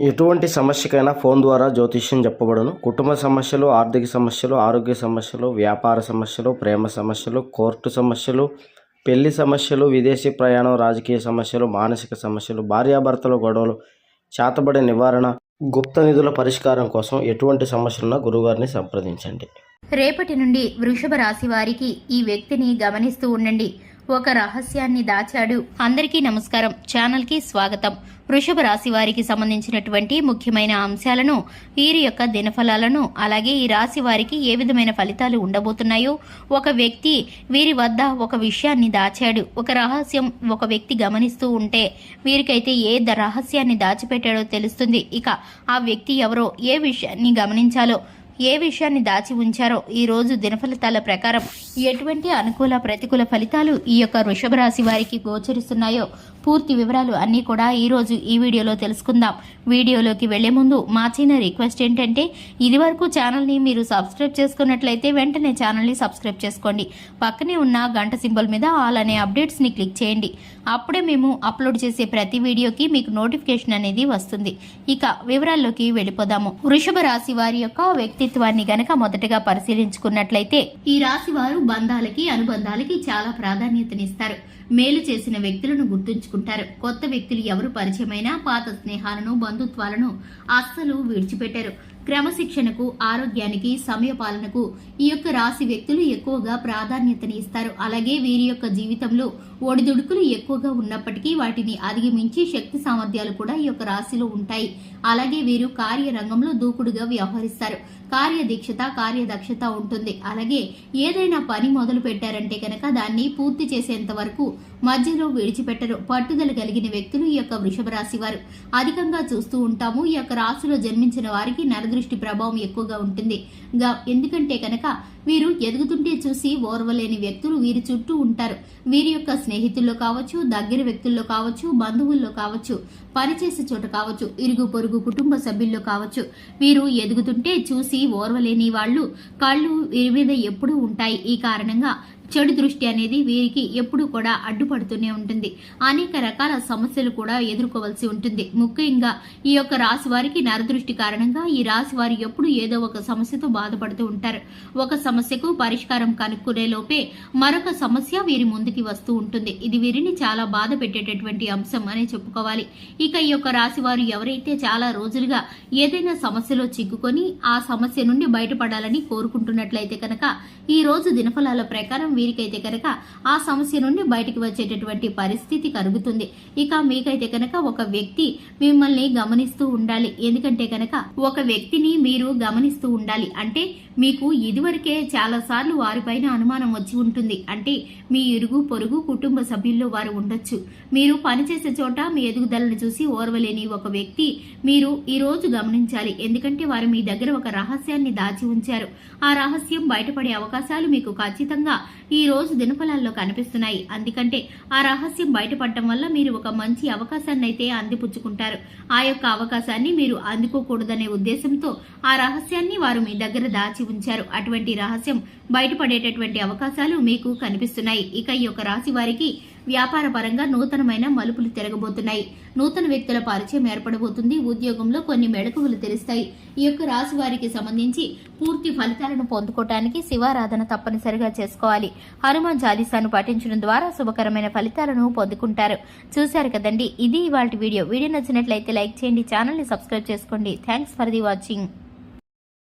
ఎటువంటి సమస్యకైనా ఫోన్ ద్వారా జ్యోతిష్యం చెప్పబడును. కుటుంబ సమస్యలు ఆర్థిక సమస్యలు ఆరోగ్య సమస్యలు వ్యాపార సమస్యలు ప్రేమ సమస్యలు కోర్టు సమస్యలు పెళ్ళి సమస్యలు విదేశీ ప్రయాణం రాజకీయ సమస్యలు మానసిక సమస్యలు భార్యాభర్తల గొడవలు చేతబడి నివారణ గుప్త నిధుల పరిష్కారం కోసం ఎటువంటి సమస్యలున్నా గురుగారిని సంప్రదించండి. రేపటి నుండి వృషభ రాశి వారికి ఈ వ్యక్తిని గమనిస్తూ ఉండండి. ఒక రహస్యాన్ని దాచాడు. అందరికీ నమస్కారం. ఛానల్కి స్వాగతం. వృషభ రాశి వారికి సంబంధించినటువంటి ముఖ్యమైన అంశాలను వీరి యొక్క దినఫలాలను అలాగే ఈ రాశి వారికి ఏ విధమైన ఫలితాలు ఉండబోతున్నాయో ఒక వ్యక్తి వీరి వద్ద ఒక విషయాన్ని దాచాడు. ఒక రహస్యం ఒక వ్యక్తి గమనిస్తూ ఉంటే వీరికైతే ఏ ద రహస్యాన్ని దాచిపెట్టాడో తెలుస్తుంది. ఇక ఆ వ్యక్తి ఎవరో ఏ విషయాన్ని గమనించాలో ఏ విషయాన్ని దాచి ఉంచారో ఈరోజు దినఫలితాల ప్రకారం ఎటువంటి అనుకూల ప్రతికూల ఫలితాలు ఈ యొక్క వృషభరాశి వారికి గోచరిస్తున్నాయో పూర్తి వివరాలు అన్నీ కూడా ఈరోజు ఈ వీడియోలో తెలుసుకుందాం. వీడియోలోకి వెళ్ళే ముందు మా చిన్న రిక్వెస్ట్ ఏంటంటే ఇది వరకు ఛానల్ని మీరు సబ్స్క్రైబ్ చేసుకున్నట్లయితే వెంటనే ఛానల్ని సబ్స్క్రైబ్ చేసుకోండి. పక్కనే ఉన్న గంట సింబల్ మీద ఆల్ అనే అప్డేట్స్ని క్లిక్ చేయండి. అప్పుడే మేము అప్లోడ్ చేసే ప్రతి వీడియోకి మీకు నోటిఫికేషన్ అనేది వస్తుంది. ఇక వివరాల్లోకి వెళ్ళిపోదాము. వృషభ రాశి వారి యొక్క వ్యక్తి వ్యక్తిత్వాన్ని గనక మొదటగా పరిశీలించుకున్నట్లయితే ఈ రాశి వారు బంధాలకి అనుబంధాలకి చాలా ప్రాధాన్యతనిస్తారు. మేలు చేసిన వ్యక్తులను గుర్తుంచుకుంటారు. కొత్త వ్యక్తులు ఎవరు పరిచయమైనా పాత స్నేహాలను బంధుత్వాలను అస్సలు విడిచిపెట్టారు. క్రమశిక్షణకు ఆరోగ్యానికి సమయపాలనకు ఈ యొక్క రాశి వ్యక్తులు ఎక్కువగా ప్రాధాన్యతని ఇస్తారు అలాగే వీరి యొక్క జీవితంలో ఒడిదుడుకులు ఎక్కువగా ఉన్నప్పటికీ వాటిని అధిగమించి శక్తి సామర్థ్యాలు కూడా ఈ యొక్క రాశిలో ఉంటాయి. అలాగే వీరు కార్యరంగంలో దూకుడుగా వ్యవహరిస్తారు. కార్యదీక్షత కార్యదక్షత ఉంటుంది. అలాగే ఏదైనా పని మొదలు పెట్టారంటే కనుక దాన్ని పూర్తి చేసేంత వరకు మధ్యలో విడిచిపెట్టరు. పట్టుదల కలిగిన వ్యక్తులు ఈ యొక్క వృషభ రాశి వారు. అధికంగా చూస్తూ ఉంటాము. ఈ యొక్క రాశిలో జన్మించిన వారికి నరదృష్టి ప్రభావం ఎక్కువగా ఉంటుంది. గా- ఎందుకంటే కనుక వీరు ఎదుగుతుంటే చూసి ఓర్వలేని వ్యక్తులు వీరి చుట్టూ ఉంటారు. వీరి యొక్క స్నేహితుల్లో కావచ్చు దగ్గర వ్యక్తుల్లో కావచ్చు బంధువుల్లో కావచ్చు పనిచేసే చోట కావచ్చు ఇరుగు పొరుగు కుటుంబ సభ్యుల్లో కావచ్చు వీరు ఎదుగుతుంటే చూసి ఓర్వలేని వాళ్ళు కళ్ళు వీరి మీద ఎప్పుడూ ఉంటాయి. ఈ కారణంగా చెడు దృష్టి అనేది వీరికి ఎప్పుడూ కూడా అడ్డుపడుతూనే ఉంటుంది. అనేక రకాల సమస్యలు కూడా ఎదుర్కోవాల్సి ఉంటుంది. ముఖ్యంగా ఈ యొక్క రాశి వారికి నరదృష్టి కారణంగా ఈ రాశి వారు ఎప్పుడు ఏదో ఒక సమస్యతో బాధపడుతూ ఉంటారు. ఒక సమస్యకు పరిష్కారం కనుక్కునే లోపే మరొక సమస్య వీరి ముందుకి వస్తూ ఉంటుంది. ఇది వీరిని చాలా బాధ పెట్టేటటువంటి అంశం అనే చెప్పుకోవాలి. ఇక ఈ యొక్క రాశి వారు ఎవరైతే చాలా రోజులుగా ఏదైనా సమస్యలో చిక్కుకొని ఆ సమస్య నుండి బయటపడాలని కోరుకుంటున్నట్లయితే కనుక ఈ రోజు దినఫలాల ప్రకారం వీరికైతే కనుక ఆ సమస్య నుండి బయటికి వచ్చేటటువంటి పరిస్థితి కలుగుతుంది. ఇక మీకైతే కనుక ఒక వ్యక్తి మిమ్మల్ని గమనిస్తూ ఉండాలి. ఎందుకంటే కనుక ఒక వ్యక్తిని మీరు గమనిస్తూ ఉండాలి. అంటే మీకు ఇదివరకే చాలా సార్లు వారిపైన అనుమానం వచ్చి ఉంటుంది. అంటే మీ ఇరుగు పొరుగు కుటుంబ సభ్యుల్లో వారు ఉండొచ్చు. మీరు పనిచేసే చోట మీ ఎదుగుదలను చూసి ఓర్వలేని ఒక వ్యక్తి మీరు ఈరోజు గమనించాలి. ఎందుకంటే వారు మీ దగ్గర ఒక రహస్యాన్ని దాచి ఉంచారు. ఆ రహస్యం బయటపడే అవకాశాలు మీకు ఖచ్చితంగా ఈ రోజు దినఫలాల్లో కనిపిస్తున్నాయి. అందుకంటే ఆ రహస్యం బయటపడటం వల్ల మీరు ఒక మంచి అవకాశాన్ని అయితే అందిపుచ్చుకుంటారు. ఆ యొక్క అవకాశాన్ని మీరు అందుకోకూడదనే ఉద్దేశంతో ఆ రహస్యాన్ని వారు మీ దగ్గర దాచి ఉంచారు. అటువంటి రహస్యం బయటపడేటటువంటి అవకాశాలు మీకు కనిపిస్తున్నాయి. ఇక ఈ యొక్క రాశి వారికి వ్యాపార పరంగా నూతనమైన మలుపులు తిరగబోతున్నాయి. నూతన వ్యక్తుల పరిచయం ఏర్పడబోతుంది. ఉద్యోగంలో కొన్ని మెడకువలు తెరుస్తాయి ఈ యొక్క రాశి వారికి సంబంధించి పూర్తి ఫలితాలను పొందుకోవటానికి శివారాధన తప్పనిసరిగా చేసుకోవాలి. హనుమాన్ చాలీసాను పఠించడం ద్వారా శుభకరమైన ఫలితాలను పొందుకుంటారు. చూశారు కదండి? ఇది ఇవాళ వీడియో. వీడియో నచ్చినట్లయితే లైక్ చేయండి ఛానల్ని సబ్స్క్రైబ్ చేసుకోండి. Thanks for the watching.